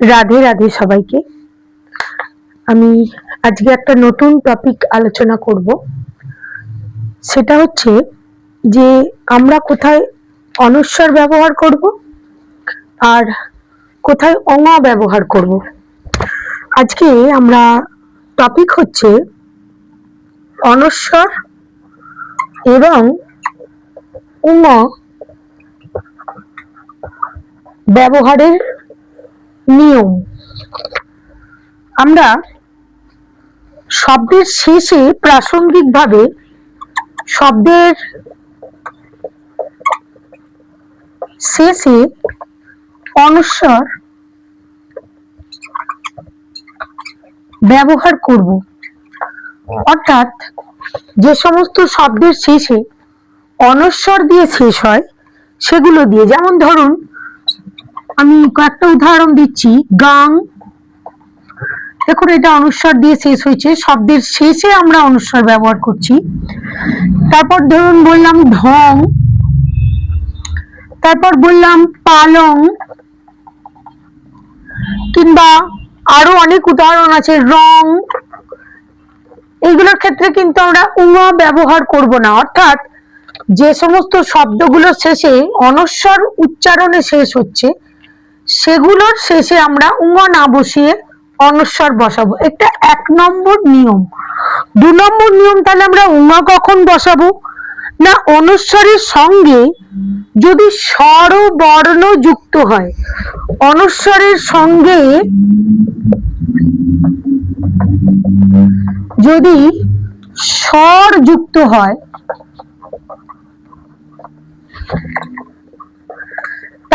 রাধে রাধে সবাইকে। আমি আজকে একটা নতুন টপিক আলোচনা করব। সেটা হচ্ছে যে আমরা কোথায় অনস্বর ব্যবহার করব আর কোথায় অঙ ব্যবহার করব। আজকে আমরা টপিক হচ্ছে অনস্বর এবং উঙ ব্যবহারের নিয়ম। আমরা শব্দের শেষে প্রাসঙ্গিকভাবে শব্দের শেষে অনস্বর ব্যবহার করব। অর্থাৎ যে সমস্ত শব্দের শেষে অনস্বর দিয়ে শেষ হয়, সেগুলো দিয়ে। যেমন ধরুন আমি কয়েকটা উদাহরণ দিচ্ছি। গাং, দেখুন এটা অনুস্বর দিয়ে শেষ হয়েছে। শব্দের শেষে আমরা অনুস্বর ব্যবহার করছি। তারপর ধরুন বললাম ঢং তারপর বললাম পালং, কিংবা আরও অনেক উদাহরণ আছে, রং। এইগুলোর ক্ষেত্রে কিন্তু আমরা উমা ব্যবহার করব না। অর্থাৎ যে সমস্ত শব্দগুলো শেষে অনস্বর উচ্চারণে শেষ হচ্ছে সেগুলোর শেষে আমরা উঙ না বসিয়ে অনস্বর বসাবো। এটা এক নম্বর নিয়ম। দু নম্বর নিয়ম তাহলে আমরা উঙা কখন বসাবো? না অনুস্বরের সঙ্গে যদি স্বর বর্ণ যুক্ত হয় অনুস্বরের সঙ্গে যদি স্বর যুক্ত হয়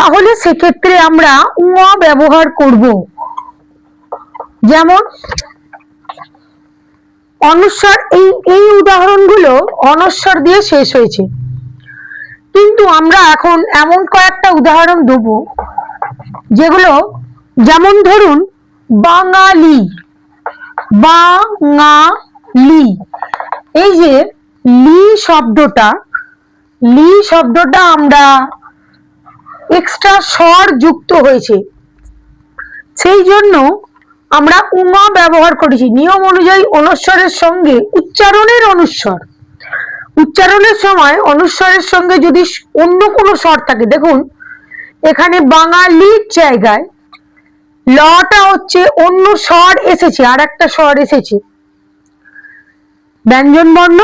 তাহলে সেক্ষেত্রে আমরা উয়া ব্যবহার করব। যেমন অনস্বর এই এই উদাহরণগুলো অনস্বর দিয়ে শেষ হয়েছে। কিন্তু আমরা এখন এমন কয়েকটা উদাহরণ দেব, যেগুলো যেমন ধরুন, বাঙালি বাঙালি। এই যে লি শব্দটা লি শব্দটা আমরা এক্সট্রা স্বর যুক্ত হয়েছে। সেই জন্য আমরা উমা ব্যবহার করেছি। নিয়ম অনুযায়ী অনুস্বরের সঙ্গে উচ্চারণের অনুস্বর। উচ্চারণের সময় অনুস্বরের সঙ্গে যদি অন্য কোনো স্বর থাকে, দেখুন, এখানে বাঙালির জায়গায় লটা হচ্ছে অন্য স্বর এসেছে, আর একটা স্বর এসেছে। ব্যঞ্জন বর্ণ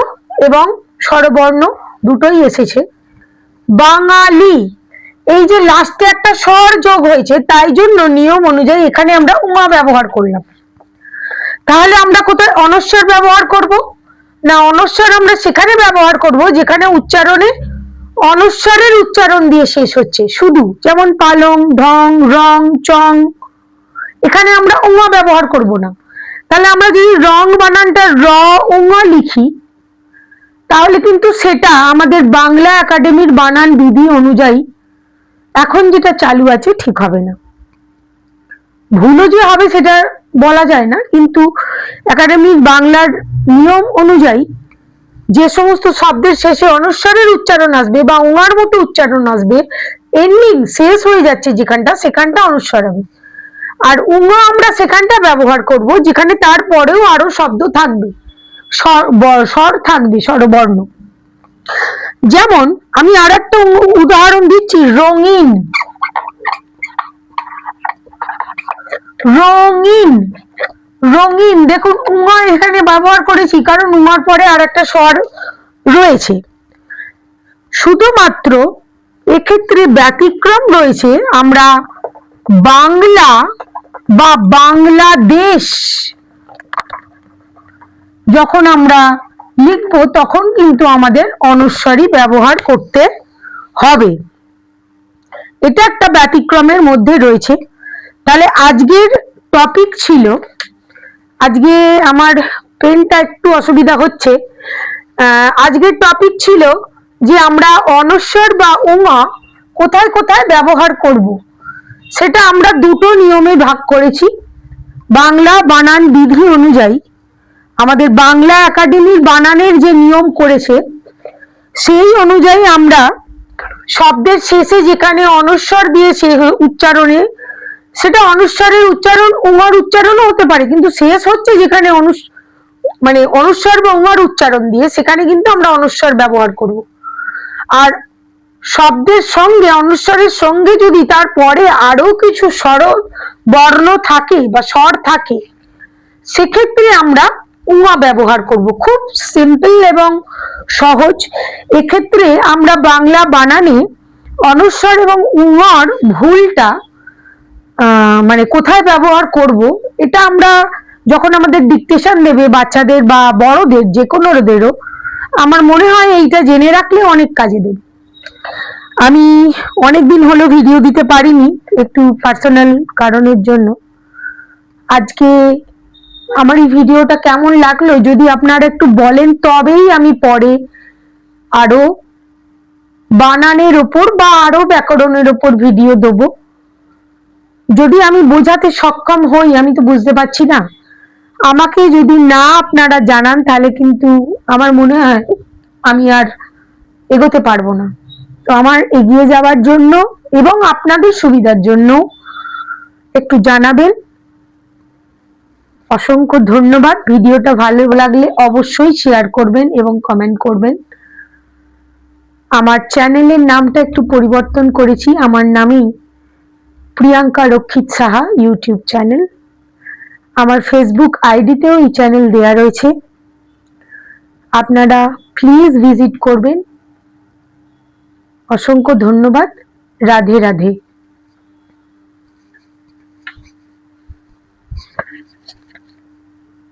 এবং স্বরবর্ণ দুটোই এসেছে। বাঙালি এই যে লাস্টে একটা স্বর যোগ হয়েছে, তাই জন্য নিয়ম অনুযায়ী এখানে আমরা উমা ব্যবহার করলাম। তাহলে আমরা কোথায় অনস্বর ব্যবহার করব? না, অনস্বর আমরা সেখানে ব্যবহার করব যেখানে উচ্চারণে অনস্বরের উচ্চারণ দিয়ে শেষ হচ্ছে। শুধু যেমন পালং, ঢং, রং, চং, এখানে আমরা উমা ব্যবহার করব না। তাহলে আমরা যদি রং বানানটা র, উমা লিখি, তাহলে কিন্তু সেটা আমাদের বাংলা একাডেমির বানান বিধি অনুযায়ী এখন যেটা চালু আছে ঠিক হবে না। ভুলও যে হবে সেটা বলা যায় না, কিন্তু একাডেমিক বাংলার নিয়ম অনুযায়ী যে সমস্ত শব্দের শেষে অনুস্বরের উচ্চারণ আসবে বা উঙার মতো উচ্চারণ আসবে এন্ডিং শেষ হয়ে যাচ্ছে যেখানটা, সেখানটা অনুস্বর হবে। আর উঙা আমরা সেখানটা ব্যবহার করব, যেখানে তারপরেও আরও শব্দ থাকবে। স্বর থাকবে, স্বরবর্ণ। যেমন, আমি আর একটা উদাহরণ দিচ্ছি, রঙিন। রঙিন। রঙিন, দেখুন, উমা এখানে ব্যবহার করেছি, কারণ উমার পরে আর একটা স্বর রয়েছে। শুধুমাত্র এক্ষেত্রে ব্যতিক্রম রয়েছে, আমরা বাংলা বা বাংলাদেশ, যখন আমরা লিখব, তখন কিন্তু আমাদের অনুস্বরী ব্যবহার করতে হবে। এটা একটা ব্যতিক্রমের মধ্যে রয়েছে। তাহলে আজকের টপিক ছিল, আজকে আমার পেনটা একটু অসুবিধা হচ্ছে। আজকের টপিক ছিল যে আমরা অনস্বর বা উমা কোথায় কোথায় ব্যবহার করব। সেটা আমরা দুটো নিয়মে ভাগ করেছি। বাংলা বানান বিধি অনুযায়ী আমাদের বাংলা একাডেমির বানানের যে নিয়ম করেছে, সেই অনুযায়ী আমরা শব্দের শেষে যেখানে অনস্বর দিয়ে সে উচ্চারণে, সেটা অনুস্বরের উচ্চারণ উমার উচ্চারণও হতে পারে, কিন্তু শেষ হচ্ছে যেখানে অনুস মানে অনুস্বর বা উমার উচ্চারণ দিয়ে, সেখানে কিন্তু আমরা অনুস্বর ব্যবহার করব। আর শব্দের সঙ্গে অনুস্বরের সঙ্গে যদি তারপরে আরও কিছু স্বর, বর্ণ থাকে বা স্বর থাকে, সেক্ষেত্রে আমরা উমা ব্যবহার করব। খুব সিম্পল এবং সহজ। এক্ষেত্রে আমরা বাংলা বানানে অনস্বর এবং উমার ভুলটা মানে কোথায় ব্যবহার করব, এটা আমরা যখন আমাদের ডিকটেশন দেবে বাচ্চাদের বা বড়দের যে কোনোদেরও আমার মনে হয় এইটা জেনে রাখলে অনেক কাজে দেবে। আমি অনেক দিন হলো ভিডিও দিতে পারিনি, একটু পার্সোনাল কারণের জন্য। আজকে আমার এই ভিডিওটা কেমন লাগল যদি আপনারা একটু বলেন, তবেই আমি পরে আরও বানানের ওপর বা আরও ব্যাকরণের ওপর ভিডিও দেবো। যদি আমি বোঝাতে সক্ষম হই, আমি তো বুঝতে পারছি না। আমাকে যদি না আপনারা জানান, তাহলে কিন্তু আমার মনে হয় আমি আর এগোতে পারব না। তো আমার এগিয়ে যাওয়ার জন্য এবং আপনাদের সুবিধার জন্য একটু জানাবেন। অসংখ্য ধন্যবাদ। ভিডিওটা ভালো লাগলে অবশ্যই শেয়ার করবেন এবং কমেন্ট করবেন। আমার চ্যানেলের নামটা একটু পরিবর্তন করেছি। আমার নামই প্রিয়াঙ্কা রক্ষিত সাহা ইউটিউব চ্যানেল আমার ফেসবুক আইডিতেও এই চ্যানেল দেয়া রয়েছে। আপনারা প্লিজ ভিজিট করবেন। অসংখ্য ধন্যবাদ। রাধে রাধে।